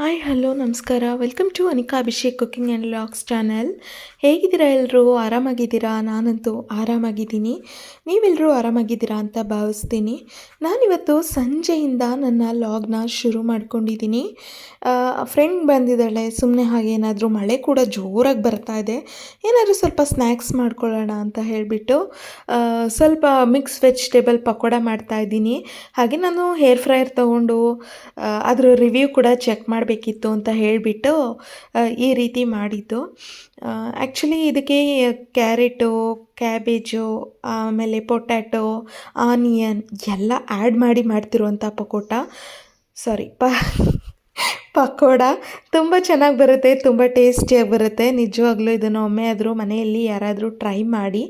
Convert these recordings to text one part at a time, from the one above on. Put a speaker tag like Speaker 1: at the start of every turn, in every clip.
Speaker 1: Hi hello ನಮಸ್ಕಾರ. Welcome to Anika Abhishek cooking and vlogs channel ಹೇಗಿದ್ದೀರಾ ಎಲ್ಲರೂ ಆರಾಮಾಗಿದ್ದೀರಾ? ನಾನಂತೂ ಆರಾಮಾಗಿದ್ದೀನಿ. ನೀವೆಲ್ಲರೂ ಆರಾಮಾಗಿದ್ದೀರಾ ಅಂತ ಭಾವಿಸ್ತೀನಿ. ನಾನಿವತ್ತು ಸಂಜೆಯಿಂದ ನನ್ನ ಲಾಗ್ನ ಶುರು ಮಾಡ್ಕೊಂಡಿದ್ದೀನಿ. ಫ್ರೆಂಡ್ ಬಂದಿದ್ದಾಳೆ. ಸುಮ್ಮನೆ ಹಾಗೆ ಏನಾದರೂ ಮಳೆ ಕೂಡ ಜೋರಾಗಿ ಬರ್ತಾ ಇದೆ. ಏನಾದರೂ ಸ್ವಲ್ಪ ಸ್ನ್ಯಾಕ್ಸ್ ಮಾಡ್ಕೊಳ್ಳೋಣ ಅಂತ ಹೇಳಿಬಿಟ್ಟು ಸ್ವಲ್ಪ ಮಿಕ್ಸ್ ವೆಜಿಟೇಬಲ್ ಪಕೋಡ ಮಾಡ್ತಾ ಇದ್ದೀನಿ. ಹಾಗೆ ನಾನು ಹೇರ್ ಫ್ರೈಯರ್ ತೊಗೊಂಡು ಅದರ ರಿವ್ಯೂ ಕೂಡ ಚೆಕ್ ಮಾಡಬೇಕಿತ್ತು ಅಂತ ಹೇಳಿಬಿಟ್ಟು ಈ ರೀತಿ ಮಾಡಿದ್ದು. ಆ್ಯಕ್ಚುಲಿ ಇದಕ್ಕೆ ಕ್ಯಾರೆಟು, ಕ್ಯಾಬೇಜು, ಆಮೇಲೆ ಪೊಟ್ಯಾಟೊ, ಆನಿಯನ್ ಎಲ್ಲ ಆ್ಯಡ್ ಮಾಡಿ ಮಾಡ್ತಿರುವಂಥ ಪಕೋಟ. ಸಾರಿ ಪ ಪಕೋಡ ತುಂಬ ಚೆನ್ನಾಗಿ ಬರುತ್ತೆ, ತುಂಬ ಟೇಸ್ಟಿಯಾಗಿ ಬರುತ್ತೆ. ನಿಜವಾಗ್ಲೂ ಇದನ್ನು ಒಮ್ಮೆ ಆದರೂ ಮನೆಯಲ್ಲಿ ಯಾರಾದರೂ ಟ್ರೈ ಮಾಡಿ,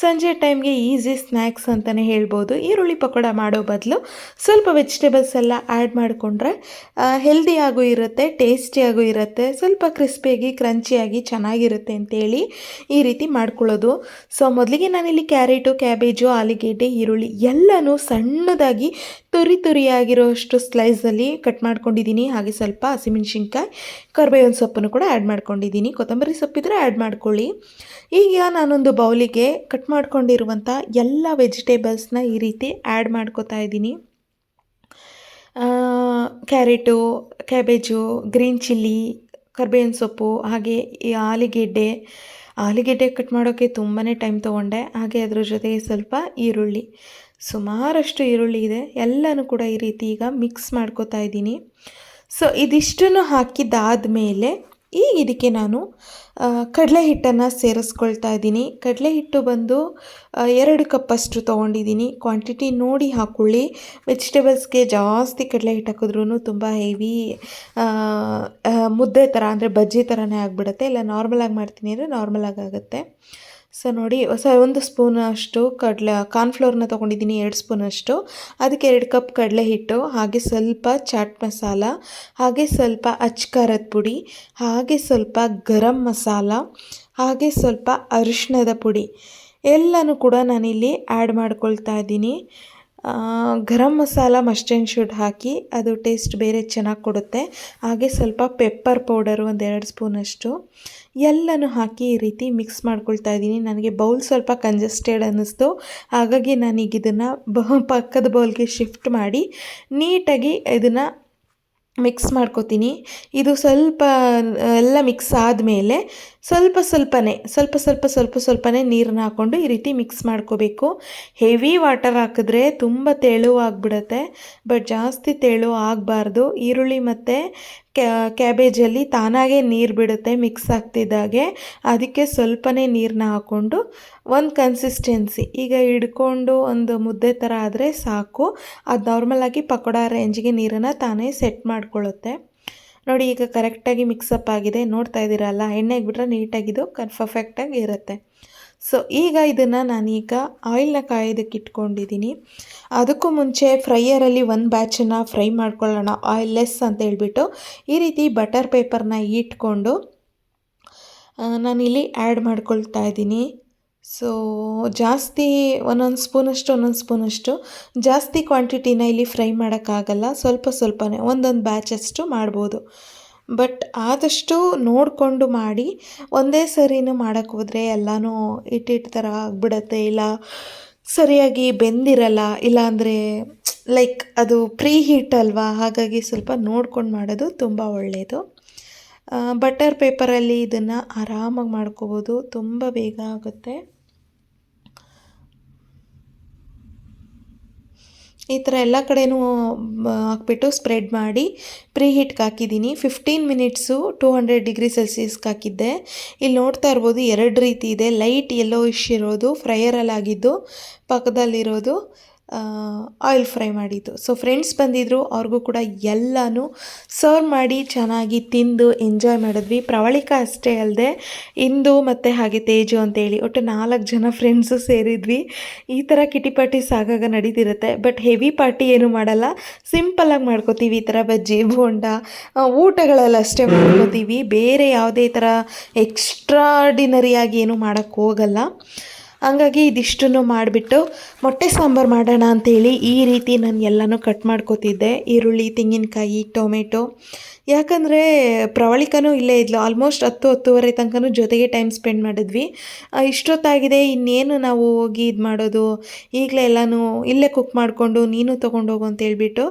Speaker 1: ಸಂಜೆ ಟೈಮ್ಗೆ ಈಸಿ ಸ್ನ್ಯಾಕ್ಸ್ ಅಂತಲೇ ಹೇಳ್ಬೋದು. ಈರುಳ್ಳಿ ಪಕೋಡ ಮಾಡೋ ಬದಲು ಸ್ವಲ್ಪ ವೆಜಿಟೇಬಲ್ಸ್ ಎಲ್ಲ ಆ್ಯಡ್ ಮಾಡಿಕೊಂಡ್ರೆ ಹೆಲ್ದಿಯಾಗೂ ಇರುತ್ತೆ ಟೇಸ್ಟಿಯಾಗೂ ಇರುತ್ತೆ, ಸ್ವಲ್ಪ ಕ್ರಿಸ್ಪಿಯಾಗಿ ಕ್ರಂಚಿಯಾಗಿ ಚೆನ್ನಾಗಿರುತ್ತೆ ಅಂತೇಳಿ ಈ ರೀತಿ ಮಾಡ್ಕೊಳ್ಳೋದು. ಸೊ ಮೊದಲಿಗೆ ನಾನಿಲ್ಲಿ ಕ್ಯಾರೆಟು ಕ್ಯಾಬೇಜು ಆಲೂಗೆಡ್ಡೆ ಈರುಳ್ಳಿ ಎಲ್ಲನೂ ಸಣ್ಣದಾಗಿ, ತುರಿ ತುರಿಯಾಗಿರೋಷ್ಟು ಸ್ಲೈಸಲ್ಲಿ ಕಟ್ ಮಾಡ್ಕೊಂಡಿದ್ದೀನಿ. ಹಾಗೆ ಸ್ವಲ್ಪ ಹಸಿಮೆಣ್ಸಿನ್ಕಾಯಿ ಕರ್ಬೇವಿನ ಸೊಪ್ಪನ್ನು ಕೂಡ ಆ್ಯಡ್ ಮಾಡ್ಕೊಂಡಿದ್ದೀನಿ. ಕೊತ್ತಂಬರಿ ಸೊಪ್ಪಿದ್ರೆ ಆ್ಯಡ್ ಮಾಡ್ಕೊಳ್ಳಿ. ಈಗ ನಾನೊಂದು ಬೌಲಿಗೆ ಕಟ್ ಮಾಡ್ಕೊಂಡಿರುವಂಥ ಎಲ್ಲ ವೆಜಿಟೇಬಲ್ಸ್ನ ಈ ರೀತಿ ಆ್ಯಡ್ ಮಾಡ್ಕೋತಾ ಇದ್ದೀನಿ. ಕ್ಯಾರೆಟು ಕ್ಯಾಬೇಜು ಗ್ರೀನ್ ಚಿಲ್ಲಿ ಕರ್ಬೇವಿನ ಸೊಪ್ಪು, ಹಾಗೆ ಈ ಆಲಿಗೆಡ್ಡೆ. ಆಲಿಗೆಡ್ಡೆ ಕಟ್ ಮಾಡೋಕ್ಕೆ ತುಂಬಾ ಟೈಮ್ ತೊಗೊಂಡೆ. ಹಾಗೆ ಅದ್ರ ಜೊತೆಗೆ ಸ್ವಲ್ಪ ಈರುಳ್ಳಿ. ಸುಮಾರಷ್ಟು ಈರುಳ್ಳಿ ಇದೆ. ಎಲ್ಲನೂ ಕೂಡ ಈ ರೀತಿ ಈಗ ಮಿಕ್ಸ್ ಮಾಡ್ಕೋತಾ ಇದ್ದೀನಿ. ಸೊ ಇದಿಷ್ಟನ್ನು ಹಾಕಿದ್ದಾದಮೇಲೆ ಈಗ ಇದಕ್ಕೆ ನಾನು ಕಡಲೆ ಹಿಟ್ಟನ್ನು ಸೇರಿಸ್ಕೊಳ್ತಾ ಇದ್ದೀನಿ. ಕಡಲೆ ಹಿಟ್ಟು ಬಂದು ಎರಡು ಕಪ್ಪಷ್ಟು ತೊಗೊಂಡಿದ್ದೀನಿ. ಕ್ವಾಂಟಿಟಿ ನೋಡಿ ಹಾಕ್ಕೊಳ್ಳಿ ವೆಜಿಟೇಬಲ್ಸ್ಗೆ ಜಾಸ್ತಿ ಕಡಲೆ ಹಿಟ್ಟು ಹಾಕಿದ್ರೂ ತುಂಬ ಹೆವಿ ಮುದ್ದೆ ಥರ ಅಂದರೆ ಬಜ್ಜಿ ಥರನೇ ಆಗಿಬಿಡುತ್ತೆ. ಇಲ್ಲ ನಾರ್ಮಲಾಗಿ ಮಾಡ್ತೀನಿ ಅಂದರೆ ನಾರ್ಮಲಾಗಿ ಆಗುತ್ತೆ. ಸೊ ನೋಡಿ ಹೊಸ ಒಂದು ಸ್ಪೂನ್ ಅಷ್ಟು ಕಡಲೆ ಕಾರ್ನ್ಫ್ಲೋರ್ನ ತೊಗೊಂಡಿದ್ದೀನಿ ಎರಡು ಸ್ಪೂನ್ ಅಷ್ಟು. ಅದಕ್ಕೆ ಎರಡು ಕಪ್ ಕಡಲೆ ಹಿಟ್ಟು, ಹಾಗೆ ಸ್ವಲ್ಪ ಚಾಟ್ ಮಸಾಲ ಹಾಗೆ ಸ್ವಲ್ಪ ಅಚ್ಕಾರದ ಪುಡಿ, ಹಾಗೆ ಸ್ವಲ್ಪ ಗರಂ ಮಸಾಲ ಹಾಗೆ ಸ್ವಲ್ಪ ಅರಿಶಿಣದ ಪುಡಿ. ಎಲ್ಲನೂ ಕೂಡ ನಾನಿಲ್ಲಿ ಆ್ಯಡ್ ಮಾಡ್ಕೊಳ್ತಾ ಇದ್ದೀನಿ. Garam masala must and should ಹಾಕಿ ಅದು ಟೇಸ್ಟ್ ಬೇರೆ ಚೆನ್ನಾಗಿ ಕೊಡುತ್ತೆ. ಹಾಗೆ ಸ್ವಲ್ಪ ಪೆಪ್ಪರ್ ಪೌಡರು ಒಂದೆರಡು ಸ್ಪೂನಷ್ಟು ಎಲ್ಲನೂ ಹಾಕಿ ಈ ರೀತಿ ಮಿಕ್ಸ್ ಮಾಡ್ಕೊಳ್ತಾ ಇದ್ದೀನಿ. ನನಗೆ ಬೌಲ್ ಸ್ವಲ್ಪ ಕಂಜೆಸ್ಟೆಡ್ ಅನ್ನಿಸ್ತು. ಹಾಗಾಗಿ ನಾನೀಗ ಇದನ್ನು ಬ, ಪಕ್ಕದ ಬೌಲ್ಗೆ ಶಿಫ್ಟ್ ಮಾಡಿ ನೀಟಾಗಿ ಇದನ್ನು ಮಿಕ್ಸ್ ಮಾಡ್ಕೋತೀನಿ. ಇದು ಸ್ವಲ್ಪ, ಎಲ್ಲ ಮಿಕ್ಸ್ ಆದಮೇಲೆ ಸ್ವಲ್ಪ ಸ್ವಲ್ಪನೇ, ಸ್ವಲ್ಪ ಸ್ವಲ್ಪ ಸ್ವಲ್ಪ ಸ್ವಲ್ಪನೇ ನೀರನ್ನ ಹಾಕ್ಕೊಂಡು ಈ ರೀತಿ ಮಿಕ್ಸ್ ಮಾಡ್ಕೋಬೇಕು. ಹೆವಿ ವಾಟರ್ ಹಾಕಿದ್ರೆ ತುಂಬ ತೆಳುವಾಗಿಬಿಡುತ್ತೆ ಬಟ್ ಜಾಸ್ತಿ ತೆಳು ಆಗಬಾರ್ದು. ಈರುಳ್ಳಿ ಮತ್ತು ಕ್ಯಾಬೇಜಲ್ಲಿ ತಾನಾಗೆ ನೀರು ಬಿಡುತ್ತೆ ಮಿಕ್ಸ್ ಆಗ್ತಿದ್ದಾಗೆ ಅದಕ್ಕೆ ಸ್ವಲ್ಪನೇ ನೀರನ್ನ ಹಾಕ್ಕೊಂಡು ಒಂದು ಕನ್ಸಿಸ್ಟೆನ್ಸಿ ಈಗ ಹಿಡ್ಕೊಂಡು ಒಂದು ಮುದ್ದೆ ಥರ ಆದರೆ ಸಾಕು. ಅದು ನಾರ್ಮಲಾಗಿ ಪಕೋಡ ರೇಂಜ್ಗೆ ನೀರನ್ನು ತಾನೇ ಸೆಟ್ ಮಾಡ್ಕೊಳ್ಳುತ್ತೆ. ನೋಡಿ, ಈಗ ಕರೆಕ್ಟಾಗಿ ಮಿಕ್ಸಪ್ ಆಗಿದೆ. ನೋಡ್ತಾ ಇದ್ದೀರಲ್ಲ ಎಣ್ಣೆಗೆ ಬಿಟ್ರೆ ನೀಟಾಗಿದ್ದು ಕನ್ ಪರ್ಫೆಕ್ಟಾಗಿ ಇರುತ್ತೆ. ಸೊ ಈಗ ಇದನ್ನು ನಾನೀಗ ಆಯಿಲ್ನ ಕಾಯೋದಕ್ಕೆ ಇಟ್ಕೊಂಡಿದ್ದೀನಿ. ಅದಕ್ಕೂ ಮುಂಚೆ ಫ್ರೈಯರಲ್ಲಿ ಒಂದು ಬ್ಯಾಚನ್ನು ಫ್ರೈ ಮಾಡ್ಕೊಳ್ಳೋಣ. ಆಯಿಲ್ ಲೆಸ್ ಅಂತ ಹೇಳ್ಬಿಟ್ಟು ಈ ರೀತಿ ಬಟರ್ ಪೇಪರ್ನ ಇಟ್ಕೊಂಡು ನಾನಿಲ್ಲಿ ಆ್ಯಡ್ ಮಾಡ್ಕೊಳ್ತಾ ಇದ್ದೀನಿ. ಸೊ ಜಾಸ್ತಿ ಒಂದೊಂದು ಸ್ಪೂನಷ್ಟು ಒಂದೊಂದು ಸ್ಪೂನಷ್ಟು ಜಾಸ್ತಿ ಕ್ವಾಂಟಿಟಿನ ಇಲ್ಲಿ ಫ್ರೈ ಮಾಡೋಕ್ಕಾಗಲ್ಲ ಸ್ವಲ್ಪ ಸ್ವಲ್ಪನೇ, ಒಂದೊಂದು ಬ್ಯಾಚಷ್ಟು ಮಾಡ್ಬೋದು. ಬಟ್ ಆದಷ್ಟು ನೋಡಿಕೊಂಡು ಮಾಡಿ, ಒಂದೇ ಸರಿನೂ ಮಾಡೋಕ್ಕೆ ಹೋದರೆ ಎಲ್ಲನೂ ಇಟ್ಟಿಟ್ಟು ಥರ ಆಗಿಬಿಡತ್ತೆ. ಇಲ್ಲ ಸರಿಯಾಗಿ ಬೆಂದಿರಲ್ಲ. ಇಲ್ಲಾಂದರೆ ಲೈಕ್ ಅದು ಪ್ರೀ ಹೀಟ್ ಅಲ್ವಾ? ಹಾಗಾಗಿ ಸ್ವಲ್ಪ ನೋಡ್ಕೊಂಡು ಮಾಡೋದು ತುಂಬ ಒಳ್ಳೆಯದು ಬಟರ್ ಪೇಪರಲ್ಲಿ ಇದನ್ನು ಆರಾಮಾಗಿ ಮಾಡ್ಕೋಬೋದು. ತುಂಬ ಬೇಗ ಆಗುತ್ತೆ. ಈ ಥರ ಎಲ್ಲ ಕಡೆಯೂ ಹಾಕ್ಬಿಟ್ಟು ಸ್ಪ್ರೆಡ್ ಮಾಡಿ ಪ್ರೀ ಹೀಟ್ಗೆ ಹಾಕಿದ್ದೀನಿ. Fifteen minutes two hundred degree ಸೆಲ್ಸಿಯಸ್ಗೆ ಹಾಕಿದ್ದೆ. ಇಲ್ಲಿ ನೋಡ್ತಾ ಇರ್ಬೋದು ಎರಡು ರೀತಿ ಇದೆ. ಲೈಟ್ ಯೆಲ್ಲೋ ಇಶ್ ಇರೋದು ಫ್ರೈಯರಲ್ಲಿ ಆಗಿದ್ದು ಪಕ್ಕದಲ್ಲಿರೋದು ಆಯಿಲ್ ಫ್ರೈ ಮಾಡಿದ್ದು. ಸೊ ಫ್ರೆಂಡ್ಸ್ ಬಂದಿದ್ದರು ಅವ್ರಿಗೂ ಕೂಡ ಎಲ್ಲನೂ ಸರ್ವ್ ಮಾಡಿ ಚೆನ್ನಾಗಿ ತಿಂದು ಎಂಜಾಯ್ ಮಾಡಿದ್ವಿ. ಪ್ರವಳಿಕ ಅಷ್ಟೇ ಅಲ್ಲದೆ ಇಂದು ಮತ್ತು ಹಾಗೆ ತೇಜು ಅಂತೇಳಿ ಒಟ್ಟು ನಾಲ್ಕು ಜನ ಫ್ರೆಂಡ್ಸು ಸೇರಿದ್ವಿ. ಈ ಥರ ಕಿಟಿ ಪಾರ್ಟೀಸ್ ಆಗಾಗ ನಡೀತಿರುತ್ತೆ. ಬಟ್ ಹೆವಿ ಪಾರ್ಟಿ ಏನು ಮಾಡಲ್ಲ. ಸಿಂಪಲ್ಲಾಗಿ ಮಾಡ್ಕೋತೀವಿ ಈ ಥರ ಬಜ್ಜಿ, ಬೋಂಡ ಊಟಗಳೆಲ್ಲ ಅಷ್ಟೇ ಮಾಡ್ಕೋತೀವಿ. ಬೇರೆ ಯಾವುದೇ ಥರ ಎಕ್ಸ್ಟ್ರಾಡಿನರಿಯಾಗಿ ಏನು ಮಾಡೋಕ್ಕೆ ಹೋಗಲ್ಲ. ಹಂಗಾಗಿ ಇದಿಷ್ಟನ್ನು ಮಾಡಿಬಿಟ್ಟು ಮೊಟ್ಟೆ ಸಾಂಬಾರು ಮಾಡೋಣ ಅಂಥೇಳಿ ಈ ರೀತಿ ನಾನು ಎಲ್ಲನೂ ಕಟ್ ಮಾಡ್ಕೋತಿದ್ದೆ. ಈರುಳ್ಳಿ, ತೆಂಗಿನಕಾಯಿ, ಟೊಮೆಟೊ. ಯಾಕಂದರೆ ಪ್ರವಳಿಕನೂ ಇಲ್ಲೇ ಇದ್ಲು. ಆಲ್ಮೋಸ್ಟ್ ಹತ್ತು, ಹತ್ತುವರೆ ತನಕನೂ ಜೊತೆಗೆ ಟೈಮ್ ಸ್ಪೆಂಡ್ ಮಾಡಿದ್ವಿ. ಇಷ್ಟೊತ್ತಾಗಿದೆ, ಇನ್ನೇನು ನಾವು ಹೋಗಿ ಇದು ಮಾಡೋದು? ಈಗಲೇ ಎಲ್ಲನೂ ಇಲ್ಲೇ ಕುಕ್ ಮಾಡಿಕೊಂಡು ನೀನು ತೊಗೊಂಡೋಗು ಅಂತ ಹೇಳ್ಬಿಟ್ಟು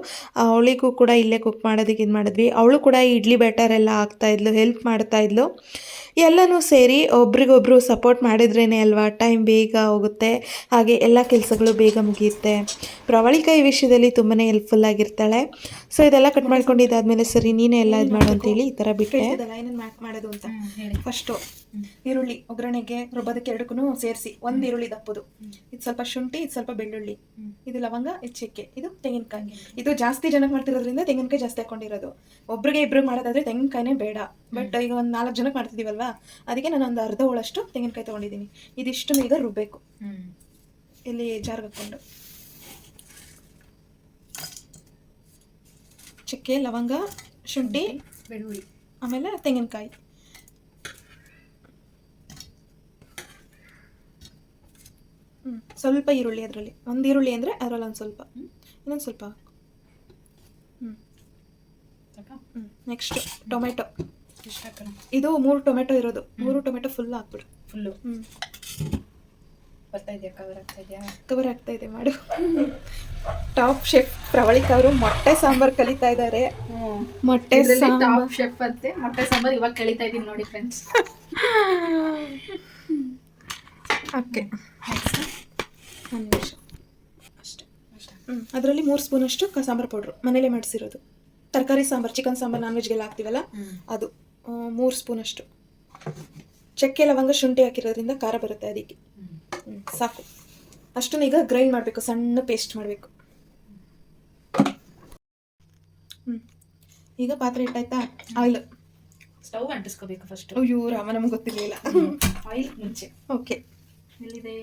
Speaker 1: ಅವಳಿಗೂ ಕೂಡ ಇಲ್ಲೇ ಕುಕ್ ಮಾಡೋದಕ್ಕೆ ಇದು ಮಾಡಿದ್ವಿ. ಅವಳು ಕೂಡ ಇಡ್ಲಿ ಬ್ಯಾಟರ್ ಎಲ್ಲ ಹಾಕ್ತಾಯಿದ್ಲು ಹೆಲ್ಪ್ ಮಾಡ್ತಾಯಿದ್ಲು ಎಲ್ಲನೂ ಸೇರಿ ಒಬ್ರಿಗೊಬ್ರು ಸಪೋರ್ಟ್ ಮಾಡಿದ್ರೇ ಅಲ್ವಾ? ಟೈಮ್ ಬೇಗ ಹೋಗುತ್ತೆ. ಹಾಗೆ ಎಲ್ಲ ಕೆಲಸಗಳು ಬೇಗ ಮುಗಿಯುತ್ತೆ. ಪ್ರವಳಿಕ ಈ ವಿಷಯದಲ್ಲಿ ತುಂಬಾ ಹೆಲ್ಪ್ಫುಲ್ ಆಗಿರ್ತಾಳೆ. ಸೊ ಇದೆಲ್ಲ ಕಟ್ ಮಾಡ್ಕೊಂಡಿದ್ದಾದ್ಮೇಲೆ ಸರಿ ನೀನೇ ಎಲ್ಲ ಇದು ಮಾಡು ಅಂತೇಳಿ ಈ ಥರ ಬಿಟ್ಟೆ.
Speaker 2: ಏನೇನು ಮ್ಯಾಕ್ ಮಾಡೋದು ಅಂತ.
Speaker 3: ಹೇಳಿ.
Speaker 2: ಫಸ್ಟು ಈರುಳ್ಳಿ ಒಗ್ಗರಣೆಗೆ ರುಬ್ಬೋದಕ್ಕೆ ಎರಡಕ್ಕೂ ಸೇರಿಸಿ ಒಂದು ಈರುಳ್ಳಿ ದಪ್ಪದು. ಇದು ಸ್ವಲ್ಪ ಶುಂಠಿ ಇದು ಸ್ವಲ್ಪ ಬೆಳ್ಳುಳ್ಳಿ. ಇದು ಲವಂಗ ಇದು ಚಕ್ಕೆ ಇದು ತೆಂಗಿನಕಾಯಿ. ಇದು ಜಾಸ್ತಿ ಜನ ಮಾಡ್ತಿರೋದ್ರಿಂದ ತೆಂಗಿನಕಾಯಿ ಜಾಸ್ತಿ ಹಾಕೊಂಡಿರೋದು. ಒಬ್ರಿಗೆ ಇಬ್ರು ಮಾಡೋದಾದ್ರೆ ತೆಂಗಿನಕಾಯಿನೇ ಬೇಡ. ಬಟ್ ಈಗ ಒಂದು ನಾಲ್ಕು ಜನಕ್ಕೆ ಮಾಡ್ತಿದ್ದೀವಲ್ವಾ ಅದಕ್ಕೆ ನಾನು ಒಂದು ಅರ್ಧ ಹೋಳಷ್ಟು ತೆಂಗಿನಕಾಯಿ ತೊಗೊಂಡಿದ್ದೀನಿ. ಇದಿಷ್ಟು ಈಗ ರುಬ್ಬೇಕು. ಇಲ್ಲಿ ಜಾರ್ಗೆ ಹಾಕ್ಕೊಂಡು. ಚಕ್ಕೆ ಲವಂಗ ಶುಂಠಿ
Speaker 3: ಬೆಳ್ಳುಳ್ಳಿ.
Speaker 2: ಆಮೇಲೆ ತೆಂಗಿನಕಾಯಿ ಹ್ಮ್ ಸ್ವಲ್ಪ ಈರುಳ್ಳಿ ಅದರಲ್ಲಿ. ಒಂದು ಈರುಳ್ಳಿ ಅಂದರೆ ಅದರಲ್ಲಿ ಒಂದು ಸ್ವಲ್ಪ. ಇನ್ನೊಂದು ಸ್ವಲ್ಪ ಹ್ಞೂ
Speaker 3: ಸಾಕಾ
Speaker 2: ಹ್ಞೂ ನೆಕ್ಸ್ಟ್ ಟೊಮೆಟೊ. ಇದು ಮೂರು ಟೊಮೆಟೊ ಇರೋದು. ಮೂರು ಟೊಮೆಟೊ ಫುಲ್ ಹಾಕ್ಬಿಡು.
Speaker 3: ಫುಲ್ಲು
Speaker 2: ಹ್ಞೂ
Speaker 3: ಬರ್ತಾ ಇದೆಯಾ? ಕವರ್ ಆಗ್ತಾ ಇದೆಯಾ?
Speaker 2: ಕವರ್ ಆಗ್ತಾ ಇದೆ ಮಾಡು. ಟಾಪ್ ಶೆಫ್ ಪ್ರವಳಿಕ ಅವರು ಮೊಟ್ಟೆ ಸಾಂಬಾರ್ ಕಲಿತಾ ಇದ್ದಾರೆ ಮೊಟ್ಟೆ ಸಾಂಬಾರ್.
Speaker 3: ಟಾಪ್ ಶೆಫ್ ಅಂತೆ. ಮೊಟ್ಟೆ ಸಾಂಬಾರ್ ಇವಾಗ ಕಲಿತಾ ಇದ್ದೀನಿ ನೋಡಿ ಫ್ರೆಂಡ್ಸ್
Speaker 2: ಓಕೆ
Speaker 3: ನೆಕ್ಸ್ಟ್
Speaker 2: ಒಂದು ನಿಮಿಷ ಅಷ್ಟೇ ಹ್ಞೂ ಅದರಲ್ಲಿ ಮೂರು ಸ್ಪೂನ್ ಅಷ್ಟು ಸಾಂಬಾರು ಪೌಡ್ರು ಮನೇಲೆ ಮಾಡಿಸಿರೋದು. ತರಕಾರಿ ಸಾಂಬಾರು ಚಿಕನ್ ಸಾಂಬಾರು ನಾನ್ ವೆಜ್ಗೆಲ್ಲ ಹಾಕ್ತೀವಲ್ಲ ಅದು. ಮೂರು ಸ್ಪೂನಷ್ಟು ಚಕ್ಕೆ ಲವಂಗ ಶುಂಠಿ ಹಾಕಿರೋದ್ರಿಂದ ಖಾರ ಬರುತ್ತೆ ಅದಕ್ಕೆ. ಸಾಕು. ಅಷ್ಟನ್ನ ಈಗ ಗ್ರೈಂಡ್ ಮಾಡಬೇಕು ಸಣ್ಣ ಪೇಸ್ಟ್ ಮಾಡಬೇಕು. ಹ್ಞೂ ಈಗ ಪಾತ್ರೆ ಇಟ್ಟಾಯ್ತಾ? ಆಯಿಲ್.
Speaker 3: ಸ್ಟವ್ ಅಂಟಿಸ್ಕೋಬೇಕು ಫಸ್ಟ್
Speaker 2: ಅಯ್ಯೋ ರಾಮ ನಮ್ಗೆ ಗೊತ್ತಿರಲಿಲ್ಲ
Speaker 3: ಆಯಿಲ್ ಮುಂಚೆ.
Speaker 2: ಓಕೆ.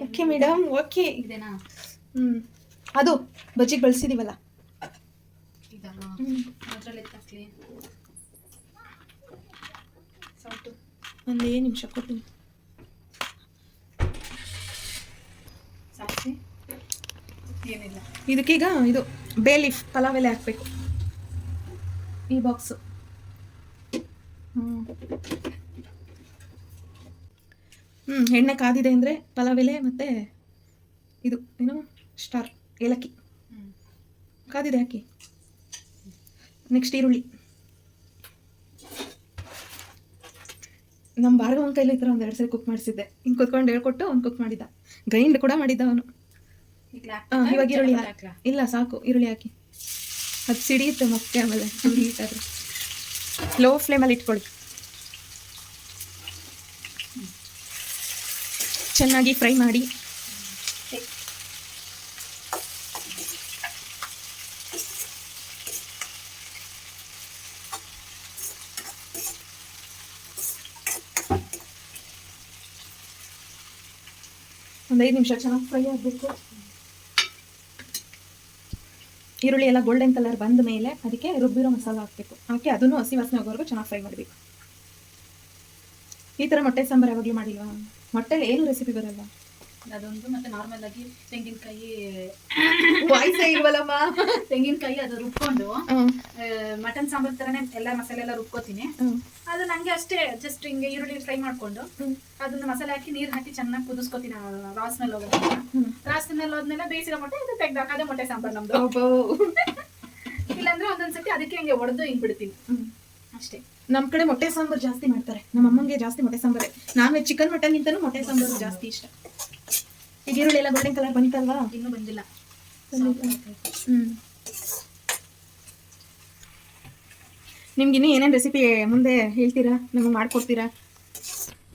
Speaker 2: Okay madam okay.
Speaker 3: ಇದೆನಾ?
Speaker 2: ಹ್ಞೂ ಅದು ಬಜ್ಜಿಗೆ ಬಳಸಿದೀವಲ್ಲ. ಒಂದೇ ನಿಮಿಷ
Speaker 3: ಕೊಟ್ಟು
Speaker 2: ಇದಕ್ಕೀಗ ಇದು ಬೇ ಲೀಫ್ ಪಲಾವ್ ಎಲೆ ಹಾಕಬೇಕು. ಈ ಬಾಕ್ಸು ಹ್ಞೂ ಎಣ್ಣೆ ಕಾದಿದೆ ಅಂದರೆ ಪಲಾವ್ ಎಲೆ ಮತ್ತು ಇದು ಏನು? ಸ್ಟಾರ್ ಏಲಕ್ಕಿ. ಕಾದಿದೆ ಹಾಕಿ. ನೆಕ್ಸ್ಟ್ ಈರುಳ್ಳಿ. ನಮ್ಮ ಭಾರ್ಗವನ ಕೈಲಿ ಈ ಥರ ಒಂದು ಎರಡು ಸರಿ ಕುಕ್ ಮಾಡಿಸಿದ್ದೆ. ಹಿಂಗೆ ಕುತ್ಕೊಂಡು ಹೇಳ್ಕೊಟ್ಟು ಅವ್ನು ಕುಕ್ ಮಾಡಿದ್ದ ಗ್ರೈಂಡ್ ಕೂಡ ಮಾಡಿದ್ದ ಅವನು. ಇವಾಗ ಈರುಳ್ಳಿ ಇಲ್ಲ ಸಾಕು ಈರುಳ್ಳಿ ಹಾಕಿ. ಅದು ಸಿಡಿಯುತ್ತೆ ಮೊಕ್ಕೆ ಆಮೇಲೆ ಸಿಡಿಯುತ್ತಾದ್ರೆ ಲೋ ಫ್ಲೇಮಲ್ಲಿ ಇಟ್ಕೊಳ್ಳಿ. ಚೆನ್ನಾಗಿ ಫ್ರೈ ಮಾಡಿ. ಒಂದು ಐದು ನಿಮಿಷ, ಚೆನ್ನಾಗಿ ಫ್ರೈ ಆಗಬೇಕು ಈರುಳ್ಳಿ ಎಲ್ಲ ಗೋಲ್ಡನ್ ಕಲರ್ ಬಂದ ಮೇಲೆ ಅದಕ್ಕೆ ರುಬ್ಬಿರೋ ಮಸಾಲ ಹಾಕಬೇಕು. ಹಾಕಿ ಅದನ್ನು ಹಸಿ ವಾಸನೆ ಹೋಗೋವರೆಗೂ ಚೆನ್ನಾಗಿ ಫ್ರೈ ಮಾಡಬೇಕು. ಈ ಥರ ಮೊಟ್ಟೆ ಸಾಂಬಾರು ಯಾವಾಗಲೂ ಮಾಡಿಲ್ವಾ? ಮೊಟ್ಟೆಲಿ ಏನು ರೆಸಿಪಿ ಬರಲ್ಲ
Speaker 3: ಅದೊಂದು ಮತ್ತೆ ನಾರ್ಮಲ್ ಆಗಿ ತೆಂಗಿನಕಾಯಿ
Speaker 2: ವಾಯ್ಸೇ ಇಲ್ವಲ್ಲಮ್ಮ
Speaker 3: ತೆಂಗಿನಕಾಯಿ ಅದು ರುಬ್ಕೊಂಡು ಮಟನ್ ಸಾಂಬಾರ್ ತರನೇ ಎಲ್ಲ ಮಸಾಲೆ ಎಲ್ಲ ರುಬ್ಕೋತೀನಿ ಅದು ನಂಗೆ ಅಷ್ಟೇ ಜಸ್ಟ್ ಹಿಂಗೆ ಈರುಳ್ಳಿ ಫ್ರೈ ಮಾಡ್ಕೊಂಡು ಅದನ್ನ ಮಸಾಲೆ ಹಾಕಿ ನೀರ್ ಹಾಕಿ ಚೆನ್ನಾಗಿ ಕುದಿಸ್ಕೋತೀನಿ ರಾಸ್ ಮೇಲೆ ಹೋಗೋದು ರಾಸ್ ಮೇಲೆ ಹೋದ್ಮೇಲೆ ಬೇಯಿಸಿರೋ ಮೊಟ್ಟೆ ಇದು ತೆಗ್ದು ಹಾಕೋದೇ ಮೊಟ್ಟೆ ಸಾಂಬಾರ್ ನಮ್ದು. ಇಲ್ಲಾಂದ್ರೆ ಒಂದೊಂದ್ಸತಿ ಅದಕ್ಕೆ ಹಿಂಗೆ ಒಡೆದು ಹಿಂಗ್ ಬಿಡ್ತೀನಿ. ಅಷ್ಟೇ.
Speaker 2: ನಮ್ ಕಡೆ ಮೊಟ್ಟೆ ಸಾಂಬಾರ್ ಜಾಸ್ತಿ ಮಾಡ್ತಾರೆ. ನಮ್ಮ ಅಮ್ಮಂಗೆ ಜಾಸ್ತಿ ಮೊಟ್ಟೆ ಸಾಂಬಾರೆ. ನಾನ್ ವೆಜ್ ಚಿಕನ್ ಮಟನ್ ಗಿಂತನೂ ಮೊಟ್ಟೆ ಸಾಂಬಾರು ಜಾಸ್ತಿ ಇಷ್ಟ. ಈಗ ಈರುಳ್ಳಿ ಎಲ್ಲ ಗೋಲ್ಡನ್ ಕಲರ್ ಬಂತಲ್ವಾ?
Speaker 3: ಇನ್ನೂ ಬಂದಿಲ್ಲ.
Speaker 2: ಹ್ಮ್. ನಿಮ್ಗೆ ಇನ್ನೂ ಏನೇನು ರೆಸಿಪಿ ಮುಂದೆ ಹೇಳ್ತೀರಾ? ನಮಗೆ ಮಾಡ್ಕೊಡ್ತೀರಾ?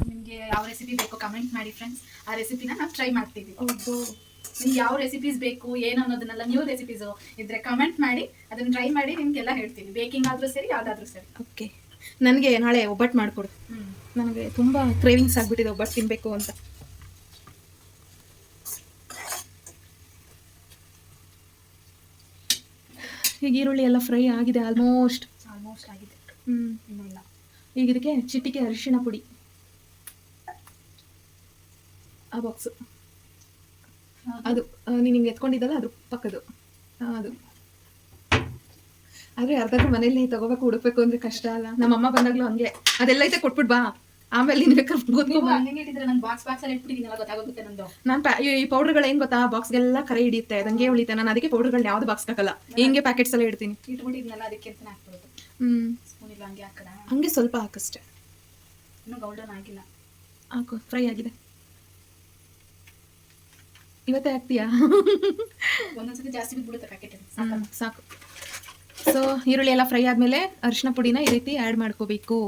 Speaker 3: ನಿಮ್ಗೆ ಯಾವ ರೆಸಿಪಿ ಬೇಕು ಕಮೆಂಟ್ ಮಾಡಿ ಫ್ರೆಂಡ್ಸ್ ಆ ರೆಸಿಪಿನ ನಾವು ಟ್ರೈ ಮಾಡ್ತೀವಿ.
Speaker 2: ಹೌದು.
Speaker 3: ನಿಮ್ಗೆ ಯಾವ ರೆಸಿಪೀಸ್ ಬೇಕು ಏನು ಅನ್ನೋದನ್ನೆಲ್ಲ ನ್ಯೂ ರೆಸಿಪೀಸ್ ಇದ್ರೆ ಕಮೆಂಟ್ ಮಾಡಿ ಅದನ್ನ ಟ್ರೈ ಮಾಡಿ ನಿಮ್ಗೆಲ್ಲ ಹೇಳ್ತೀನಿ. ಬೇಕಿಂಗ್ ಆದ್ರೂ ಸರಿ ಯಾವ್ದಾದ್ರೂ ಸರಿ.
Speaker 2: ಓಕೆ ನನಗೆ ನಾಳೆ ಒಬ್ಬಟ್ಟು ಮಾಡಿಕೊಡು. ನನಗೆ ತುಂಬ ಕ್ರೇವಿಂಗ್ಸ್ ಆಗಿಬಿಟ್ಟಿದೆ ಒಬ್ಬಟ್ಟು ತಿನ್ನಬೇಕು ಅಂತ. ಈಗ ಈರುಳ್ಳಿ ಎಲ್ಲ ಫ್ರೈ ಆಗಿದೆ ಆಲ್ಮೋಸ್ಟ್
Speaker 3: ಆಲ್ಮೋಸ್ಟ್ ಆಗಿದೆ.
Speaker 2: ಹ್ಞೂ
Speaker 3: ಇಲ್ಲ.
Speaker 2: ಈಗ ಇದಕ್ಕೆ ಚಿಟಿಕೆ ಅರಿಶಿಣ ಪುಡಿ. ಆ ಬಾಕ್ಸು ಅದು ನೀನು ಹಿಂಗೆ ಎತ್ಕೊಂಡಿದ್ದಲ್ಲ ಅದು ಪಕ್ಕದು ಅದು. ಆದ್ರೆ ಅರ್ಧಕ್ಕೆ ಮನೇಲಿ ತಗೋಬೇಕು ಹುಡುಕ್ಬೇಕು ಅಂದ್ರೆ ಕಷ್ಟ ಅಲ್ಲ. ನಮ್ಮಮ್ಮ ಬಂದಾಗ್ಲೂ ಹಂಗೆ. ಅದೆಲ್ಲ ಐತೆ ಕೊಟ್ಬಿಟ್ ಬಾ. ಆಮೇಲೆ ನಿನ್
Speaker 3: ನಾನು
Speaker 2: ಈ ಪೌಡರ್ಗಳು ಏನ್ ಗೊತ್ತಾ? ಬಾಕ್ಸ್ಗೆಲ್ಲ ಕರೆ ಹಿಡಿಯುತ್ತೆ. ಅದಂಗೆ ಉಳಿತೆ ನಾನು ಅದಕ್ಕೆ ಪೌಡರ್ಗಳನ್ನ ಯಾವ್ದು ಬಾಕ್ಸ್ ಹಾಕಲ್ಲ. ಹಿಂಗೆ ಪ್ಯಾಕೆಟ್ಸ್ ಎಲ್ಲ ಇಡ್ತೀನಿ. ಹ್ಮ್.
Speaker 3: ಹಂಗೆ
Speaker 2: ಸ್ವಲ್ಪ ಹಾಕಷ್ಟೇ.
Speaker 3: ಇನ್ನು ಗೌಲ್ಡನ್ ಆಗಿಲ್ಲ.
Speaker 2: ಹಾಕು ಫ್ರೈ ಆಗಿದೆ. ಇವತ್ತೇ ಹಾಕ್ತೀಯಾ?
Speaker 3: ಒಂದೊಂದ್ಸತಿ ಜಾಸ್ತಿ ಬಿದ್ಬಿಡುತ್ತೆ ಪ್ಯಾಕೆಟ್
Speaker 2: ಸಾಕು. ಸೊ ಈರುಳ್ಳಿ ಎಲ್ಲ ಫ್ರೈ ಆದ್ಮೇಲೆ ಅರಿಶಿನ ಪುಡಿನ ಈ ರೀತಿ ಆ್ಯಡ್ ಮಾಡ್ಕೋಬೇಕು.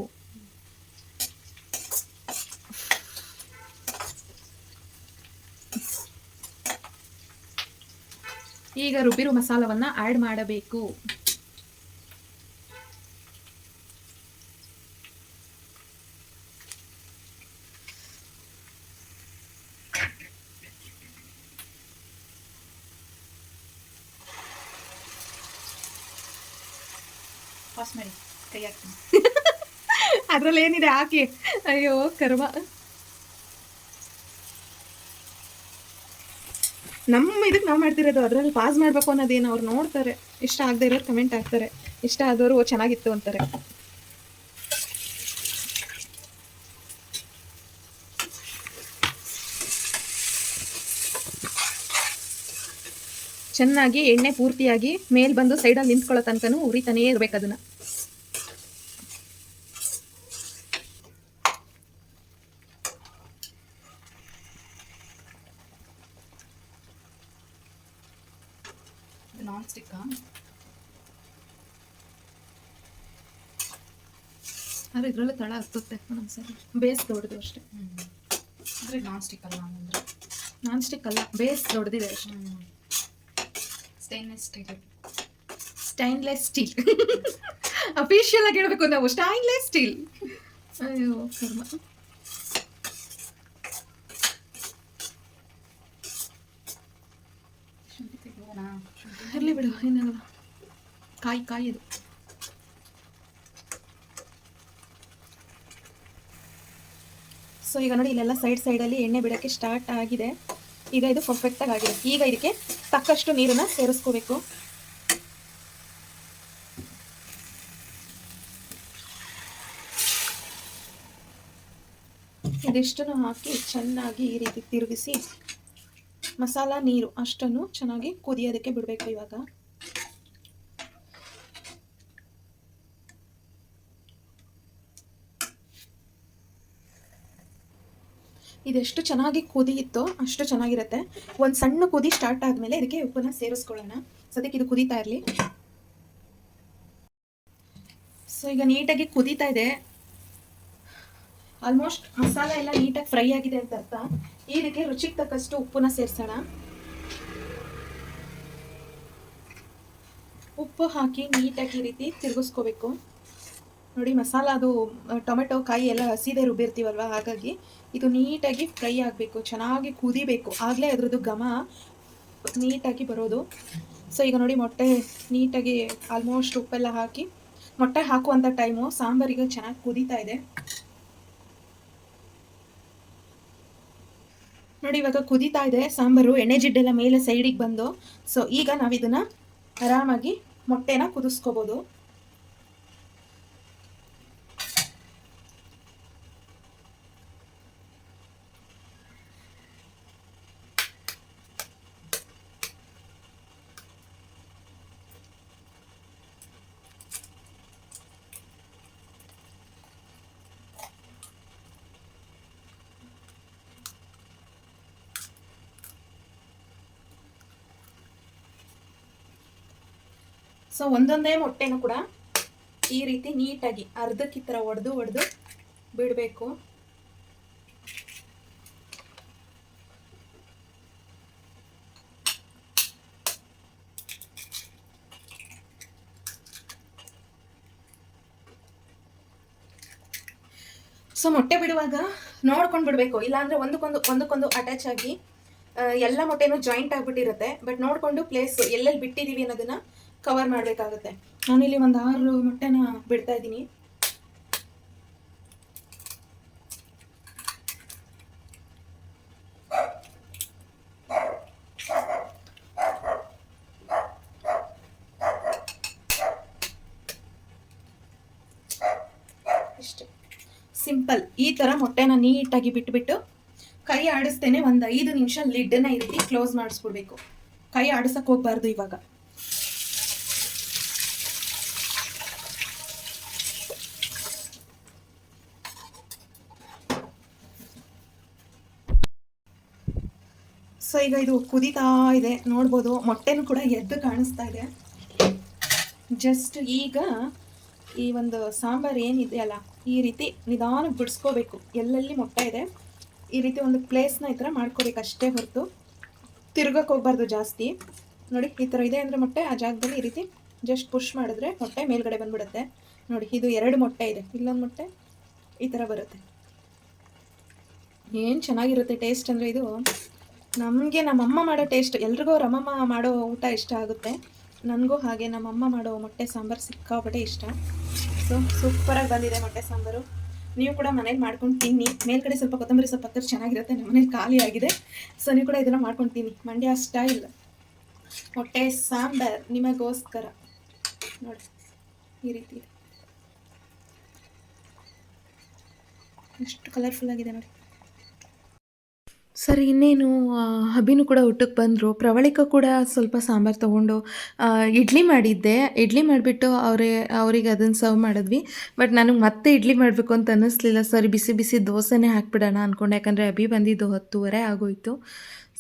Speaker 2: ಈಗ ರುಬ್ಬಿರೋ ಮಸಾಲವನ್ನ ಆ್ಯಡ್ ಮಾಡಬೇಕು.
Speaker 3: ಪಾಸ್ ಮಾಡಿ. ಕೈ ಹಾಕ್ತೀನಿ.
Speaker 2: ಅದ್ರಲ್ಲಿ ಏನಿದೆ? ಹಾಕಿ. ಅಯ್ಯೋ, ಕರ್ಮ. ನಮ್ಮ ಇದಕ್ಕೆ ನಾವು ಮಾಡ್ತಿರೋದು ಅದ್ರಲ್ಲಿ ಪಾಸ್ ಮಾಡ್ಬೇಕು ಅನ್ನೋದೇನು ಅವ್ರು ನೋಡ್ತಾರೆ. ಇಷ್ಟ ಆಗದೆ ಇರೋರು ಕಮೆಂಟ್ ಹಾಕ್ತಾರೆ. ಇಷ್ಟ ಆದವರು ಚೆನ್ನಾಗಿತ್ತು ಅಂತಾರೆ. ಚೆನ್ನಾಗಿ ಎಣ್ಣೆ ಪೂರ್ತಿಯಾಗಿ ಮೇಲ್ ಬಂದು ಸೈಡಲ್ಲಿ ನಿಂತ್ಕೊಳ್ಳೋ ತನಕನೂ ಉರಿತಾನೇ ಇರಬೇಕು ಅದನ್ನ
Speaker 3: ಇದು ನಾನ್ ಸ್ಟಿಕ್
Speaker 2: ಆದ್ರೆ ಇದ್ರಲ್ಲೇ ತಳ ಹತ್ತುತ್ತೆ. ಒಂದೊಂದ್ಸರಿ ಬೇಸ್ ದೊಡ್ಡದು ಅಷ್ಟೇ.
Speaker 3: ಅಂದರೆ ನಾನ್ ಸ್ಟಿಕ್ ಅಲ್ಲ ಅಂದರೆ
Speaker 2: ನಾನ್ ಸ್ಟಿಕ್ ಅಲ್ಲ. ಬೇಸ್ ದೊಡ್ಡದಿದೆ ಅಷ್ಟೇ.
Speaker 3: Stainless steel
Speaker 2: stainless steel official ಆಗಿ ಹೇಳಬೇಕು ನಾವು. ಸ್ಟೈನ್ಲೆಸ್ ಸ್ಟೀಲ್ ಅಯ್ಯೋ ಕರ್ಮ. ಇರಲಿ ಬಿಡು ಏನಾಗಲ್ಲ ಕಾಯಿ ಕಾಯಿ ಇದು ಸೊ ಈಗ ನೋಡಿ, ಇಲ್ಲೆಲ್ಲ ಸೈಡ್ ಸೈಡಲ್ಲಿ ಎಣ್ಣೆ ಬಿಡೋಕ್ಕೆ ಸ್ಟಾರ್ಟ್ ಆಗಿದೆ. ಈಗ ಇದು ಪರ್ಫೆಕ್ಟಾಗಿ ಆಗಿದೆ. ಈಗ ಇದಕ್ಕೆ ತಕ್ಕಷ್ಟು ನೀರನ್ನ ಸೇರಿಸ್ಕೋಬೇಕು. ಇದಿಷ್ಟನ್ನು ಹಾಕಿ ಚೆನ್ನಾಗಿ ಈ ರೀತಿ ತಿರುಗಿಸಿ ಮಸಾಲ, ನೀರು ಅಷ್ಟನ್ನು ಚೆನ್ನಾಗಿ ಕುದಿಯೋದಕ್ಕೆ ಬಿಡಬೇಕು ಇವಾಗ. ಇದೆಷ್ಟು ಚೆನ್ನಾಗಿ ಕುದಿಯಿತ್ತೋ ಅಷ್ಟು ಚೆನ್ನಾಗಿರುತ್ತೆ. ಒಂದು ಸಣ್ಣ ಕುದಿ ಸ್ಟಾರ್ಟ್ ಆದಮೇಲೆ ಇದಕ್ಕೆ ಉಪ್ಪನ್ನ ಸೇರಿಸ್ಕೊಳ್ಳೋಣ. ಸದ್ಯಕ್ಕೆ ಇದು ಕುದೀತಾ ಇರಲಿ. ಸೊ ಈಗ ನೀಟಾಗಿ ಕುದೀತಾ ಇದೆ. ಆಲ್ಮೋಸ್ಟ್ ಮಸಾಲ ಎಲ್ಲ ನೀಟಾಗಿ ಫ್ರೈ ಆಗಿದೆ ಅಂತ ಅರ್ಥ. ಇದಕ್ಕೆ ರುಚಿಗೆ ತಕ್ಕಷ್ಟು ಉಪ್ಪನ್ನ ಸೇರಿಸೋಣ. ಉಪ್ಪು ಹಾಕಿ ನೀಟಾಗಿ ಈ ರೀತಿ ತಿರುಗಿಸ್ಕೋಬೇಕು. ನೋಡಿ, ಮಸಾಲ ಅದು ಟೊಮೆಟೊ, ಕಾಯಿ ಎಲ್ಲ ಹಸಿದೆ ರುಬ್ಬಿರ್ತೀವಲ್ವಾ? ಹಾಗಾಗಿ ಇದು ನೀಟಾಗಿ ಫ್ರೈ ಆಗಬೇಕು, ಚೆನ್ನಾಗಿ ಕುದಿಬೇಕು. ಆಗಲೇ ಅದ್ರದ್ದು ಘಮ ನೀಟಾಗಿ ಬರೋದು. ಸೊ ಈಗ ನೋಡಿ, ಮೊಟ್ಟೆ ನೀಟಾಗಿ ಆಲ್ಮೋಸ್ಟ್ ಉಪ್ಪೆಲ್ಲ ಹಾಕಿ, ಮೊಟ್ಟೆ ಹಾಕುವಂಥ ಟೈಮು ಸಾಂಬಾರಿಗೆ ಚೆನ್ನಾಗಿ ಕುದೀತಾ ಇದೆ. ನೋಡಿ, ಇವಾಗ ಕುದೀತಾ ಇದೆ ಸಾಂಬಾರು. ಎಣ್ಣೆ ಜಿಡ್ಡೆಲ್ಲ ಮೇಲೆ ಸೈಡಿಗೆ ಬಂದು ಸೊ ಈಗ ನಾವು ಇದನ್ನ ಆರಾಮಾಗಿ ಮೊಟ್ಟೆನ ಕುದಿಸ್ಕೋಬೋದು. ಸೊ ಒಂದೊಂದೇ ಮೊಟ್ಟೆನೂ ಕೂಡ ಈ ರೀತಿ ನೀಟಾಗಿ ಅರ್ಧಕ್ಕೆ ಈ ಥರ ಒಡೆದು ಒಡೆದು ಬಿಡಬೇಕು. ಸೊ ಮೊಟ್ಟೆ ಬಿಡುವಾಗ ನೋಡ್ಕೊಂಡು ಬಿಡಬೇಕು. ಇಲ್ಲಾಂದ್ರೆ ಒಂದಕ್ಕೊಂದು ಒಂದಕ್ಕೊಂದು ಅಟ್ಯಾಚ್ ಆಗಿ ಎಲ್ಲ ಮೊಟ್ಟೆನೂ ಜಾಯಿಂಟ್ ಆಗಿಬಿಟ್ಟಿರುತ್ತೆ. ಬಟ್ ನೋಡಿಕೊಂಡು ಪ್ಲೇಸ್ ಎಲ್ಲೆಲ್ಲಿ ಬಿಟ್ಟಿದ್ದೀವಿ ಅನ್ನೋದನ್ನ ಕವರ್ ಮಾಡಬೇಕಾಗುತ್ತೆ. ಇಲ್ಲಿ ಒಂದು ಆರು ಮೊಟ್ಟೆನ ಬಿಡ್ತಾ ಇದ್ದೀನಿ. ಸಿಂಪಲ್, ಈ ಥರ ಮೊಟ್ಟೆನ ನೀಟಾಗಿ ಬಿಟ್ಬಿಟ್ಟು ಕೈ ಆಡಿಸ್ತೇನೆ ಒಂದು ಐದು ನಿಮಿಷ ಲಿಡ್ಡನ್ನ ಈ ಕ್ಲೋಸ್ ಮಾಡಿಸ್ಬಿಡ್ಬೇಕು ಕೈ ಆಡಿಸಕ್ಕೆ ಹೋಗ್ಬಾರ್ದು ಇವಾಗ. ಈಗ ಇದು ಕುದೀತಾ ಇದೆ, ನೋಡ್ಬೋದು. ಮೊಟ್ಟೆನೂ ಕೂಡ ಎದ್ದು ಕಾಣಿಸ್ತಾ ಇದೆ. ಜಸ್ಟ್ ಈಗ ಈ ಒಂದು ಸಾಂಬಾರು ಏನಿದೆಯಲ್ಲ ಈ ರೀತಿ ನಿಧಾನಕ್ಕೆ ಬಿಡಿಸ್ಕೋಬೇಕು. ಎಲ್ಲೆಲ್ಲಿ ಮೊಟ್ಟೆ ಇದೆ, ಈ ರೀತಿ ಒಂದು ಪ್ಲೇಸ್ನ ಈ ಥರ ಮಾಡ್ಕೋಬೇಕು ಅಷ್ಟೇ ಹೊರತು. ತಿರ್ಗಕ್ಕೆ ಹೋಗ್ಬಾರ್ದು ಜಾಸ್ತಿ. ನೋಡಿ, ಈ ಥರ ಇದೆ ಅಂದರೆ ಮೊಟ್ಟೆ, ಆ ಜಾಗದಲ್ಲಿ ಈ ರೀತಿ ಜಸ್ಟ್ ಪುಷ್ ಮಾಡಿದ್ರೆ ಮೊಟ್ಟೆ ಮೇಲ್ಗಡೆ ಬಂದ್ಬಿಡುತ್ತೆ. ನೋಡಿ, ಇದು ಎರಡು ಮೊಟ್ಟೆ ಇದೆ. ಇಲ್ಲೊಂದು ಮೊಟ್ಟೆ, ಈ ಥರ ಬರುತ್ತೆ. ಏನು ಚೆನ್ನಾಗಿರುತ್ತೆ ಟೇಸ್ಟ್ ಅಂದರೆ ಇದು. ನಮಗೆ ನಮ್ಮಮ್ಮ ಮಾಡೋ ಟೇಸ್ಟ್, ಎಲ್ರಿಗೂ ನಮ್ಮಮ್ಮ ಮಾಡೋ ಊಟ ಇಷ್ಟ ಆಗುತ್ತೆ. ನನಗೂ ಹಾಗೆ ನಮ್ಮಮ್ಮ ಮಾಡೋ ಮೊಟ್ಟೆ ಸಾಂಬಾರು ಸಿಕ್ಕಾಪಟ್ಟೆ ಇಷ್ಟ. ಸೊ ಸೂಪರಾಗಿ ಬಂದಿದೆ ಮೊಟ್ಟೆ ಸಾಂಬಾರು. ನೀವು ಕೂಡ ಮನೇಲಿ ಮಾಡ್ಕೊಂಡು ತಿನ್ನಿ. ಮೇಲ್ಗಡೆ ಸ್ವಲ್ಪ ಕೊತ್ತಂಬರಿ ಸ್ವಲ್ಪ ಹತ್ತಿರ ಚೆನ್ನಾಗಿರುತ್ತೆ. ನಮ್ಮ ಮನೇಲಿ ಖಾಲಿ ಆಗಿದೆ. ಸೊ ನೀವು ಕೂಡ ಇದನ್ನು ಮಾಡ್ಕೊಂಡು ತಿನ್ನಿ. ಮಂಡ್ಯ ಸ್ಟೈಲ್. ಮೊಟ್ಟೆ ಸಾಂಬಾರ್ ನಿಮಗೋಸ್ಕರ. ನೋಡಿ, ಈ ರೀತಿ ಇದೆ. ಎಷ್ಟು ಕಲರ್ಫುಲ್ ಆಗಿದೆ ನೋಡಿ.
Speaker 1: ಸರಿ, ಇನ್ನೇನು ಹಬ್ಬಿನೂ ಕೂಡ ಊಟಕ್ಕೆ ಬಂದರು. ಪ್ರವಳಿಕ ಕೂಡ ಸ್ವಲ್ಪ ಸಾಂಬಾರು ತೊಗೊಂಡು ಇಡ್ಲಿ ಮಾಡಿದ್ದೆ. ಇಡ್ಲಿ ಮಾಡಿಬಿಟ್ಟು ಅವರೇ, ಅವ್ರಿಗೆ ಅದನ್ನು ಸರ್ವ್ ಮಾಡಿದ್ವಿ. ಬಟ್ ನನಗೆ ಮತ್ತೆ ಇಡ್ಲಿ ಮಾಡಬೇಕು ಅಂತ ಅನ್ನಿಸ್ಲಿಲ್ಲ. ಸರಿ, ಬಿಸಿ ಬಿಸಿ ದೋಸೆನೇ ಹಾಕ್ಬಿಡೋಣ ಅಂದ್ಕೊಂಡೆ ಯಾಕಂದರೆ ಅಭಿ ಬಂದಿದ್ದು ಹತ್ತುವರೆ ಆಗೋಯ್ತು.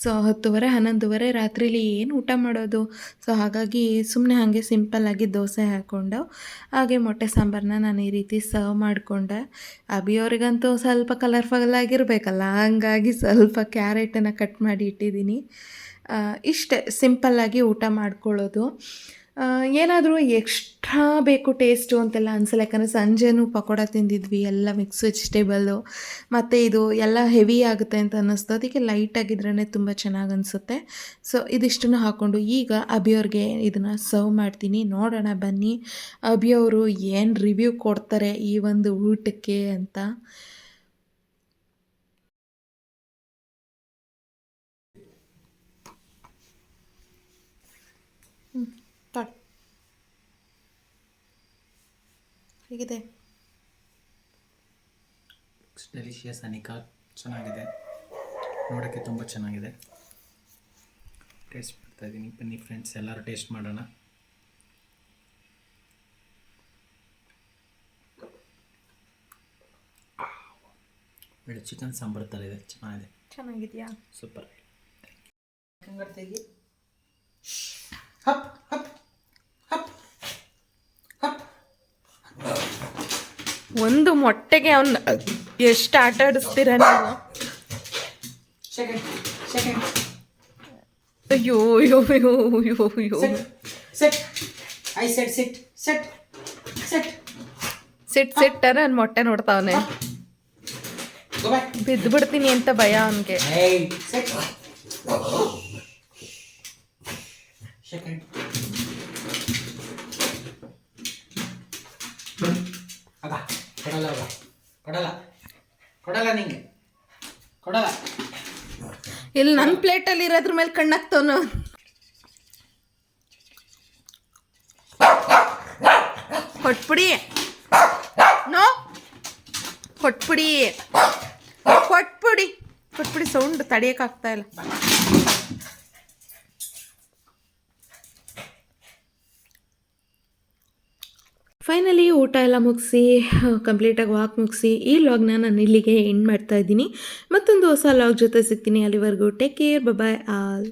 Speaker 1: ಸೊ ಹತ್ತುವರೆ, ಹನ್ನೊಂದುವರೆ, ರಾತ್ರಿಲಿ ಏನು ಊಟ ಮಾಡೋದು? ಸೊ ಹಾಗಾಗಿ ಸುಮ್ಮನೆ ಹಾಗೆ ಸಿಂಪಲ್ಲಾಗಿ ದೋಸೆ ಹಾಕ್ಕೊಂಡು, ಹಾಗೆ ಮೊಟ್ಟೆ ಸಾಂಬಾರನ್ನ ನಾನು ಈ ರೀತಿ ಸರ್ವ್ ಮಾಡಿಕೊಂಡೆ. ಅಭಿಯವ್ರಿಗಂತೂ ಸ್ವಲ್ಪ ಕಲರ್ಫುಲ್ ಆಗಿರಬೇಕಲ್ಲ, ಹಂಗಾಗಿ ಸ್ವಲ್ಪ ಕ್ಯಾರೆಟನ್ನು ಕಟ್ ಮಾಡಿ ಇಟ್ಟಿದ್ದೀನಿ. ಇಷ್ಟೇ ಸಿಂಪಲ್ಲಾಗಿ ಊಟ ಮಾಡ್ಕೊಳ್ಳೋದು. ಏನಾದರೂ ಎಕ್ಸ್ಟ್ರಾ ಬೇಕು ಟೇಸ್ಟು ಅಂತೆಲ್ಲ ಅನಿಸಲ್ಲ. ಯಾಕಂದರೆ ಸಂಜೆನೂ ಪಕೋಡ ತಿಂದಿದ್ವಿ, ಎಲ್ಲ ಮಿಕ್ಸ್ ವೆಜಿಟೇಬಲ್ಲು ಮತ್ತು ಇದು ಎಲ್ಲ ಹೆವಿ ಆಗುತ್ತೆ ಅಂತ ಅನ್ನಿಸ್ತು. ಅದಕ್ಕೆ ಲೈಟಾಗಿದ್ರೇ ತುಂಬ ಚೆನ್ನಾಗಿ ಅನಿಸುತ್ತೆ. ಸೊ ಇದಿಷ್ಟನ್ನು ಹಾಕ್ಕೊಂಡು ಈಗ ಅಭಿಯವ್ರಿಗೆ ಇದನ್ನು ಸರ್ವ್ ಮಾಡ್ತೀನಿ. ನೋಡೋಣ, ಬನ್ನಿ. ಅಭಿಯವರು ಏನು ರಿವ್ಯೂ ಕೊಡ್ತಾರೆ ಈ ಒಂದು ಊಟಕ್ಕೆ ಅಂತ. ಹ್ಞೂ ಹೇಗಿದೆ?
Speaker 4: ಡೆಲಿಷಿಯಸ್ ಅನಿಕಾ ಚೆನ್ನಾಗಿದೆ. ನೋಡೋಕ್ಕೆ ತುಂಬ ಚೆನ್ನಾಗಿದೆ. ಟೇಸ್ಟ್ ಮಾಡ್ತಾ ಇದ್ದೀನಿ. ಬನ್ನಿ ಫ್ರೆಂಡ್ಸ್ ಎಲ್ಲರೂ ಟೇಸ್ಟ್ ಮಾಡೋಣ. ಚಿಕನ್ ಸಾಂಬಾರ್ ಥರ ಇದೆ ಚೆನ್ನಾಗಿದೆ.
Speaker 2: ಚೆನ್ನಾಗಿದೆಯಾ?
Speaker 4: ಸೂಪರ್
Speaker 1: ಒಂದು ಮೊಟ್ಟೆಗೆ ಅವ್ನು ಎಷ್ಟು ಆಟ ಆಡಿಸ್ತೀರ ನೀವು?
Speaker 4: ಸೆಕೆಂಡ್ ಸೆಕೆಂಡ್
Speaker 1: ಅಯ್ಯೋ ಅಯ್ಯೋ ಅಯ್ಯೋ ಅಯ್ಯೋ ಅಯ್ಯೋ.
Speaker 4: Set I set sit set set
Speaker 1: sit ನನ್ನ ಮೊಟ್ಟೆ ನೋಡ್ತಾವನೆ. ಬಿದ್ದು ಬಿಡ್ತೀನಿ ಅಂತ ಭಯ ಅವನಿಗೆ.
Speaker 4: Set sit. Second. ಆಗ ಕೊಡಲ್ಲ ಆಗ ಕೊಡಲ್ಲ ಕೊಡಲ್ಲ ನಿಂಗೆ. ಕೊಡಲ್ಲ
Speaker 1: ಇಲ್ಲಿ ನನ್ನ ಪ್ಲೇಟಲ್ಲಿ ಇರೋದ್ರ ಮೇಲೆ ಕಣ್ಣಾಗ್ತವನು ಕೊಟ್ಬಿಡಿ. ನೋ. ಕೊಟ್ಬಿಡಿ. ಕೊಟ್ಬಿಡಿ. ಕೊಟ್ಬಿಡಿ, ಸೌಂಡ್ ತಡಿಯೋಕ್ಕಾಗ್ತಾ ಇಲ್ಲ. ಫೈನಲಿ ಊಟ ಎಲ್ಲ ಮುಗಿಸಿ ಕಂಪ್ಲೀಟಾಗಿ ವಾಕ್ ಮುಗಿಸಿ, ಈ ಲಾಗ್ನ ನಾನು ಇಲ್ಲಿಗೆ ಎಂಡ್ ಮಾಡ್ತಾ ಇದ್ದೀನಿ. ಮತ್ತೊಂದು ಹೊಸ ಲಾಗ್ ಜೊತೆ ಸಿಗ್ತೀನಿ ಅಲ್ಲಿವರೆಗೂ. Take care bye all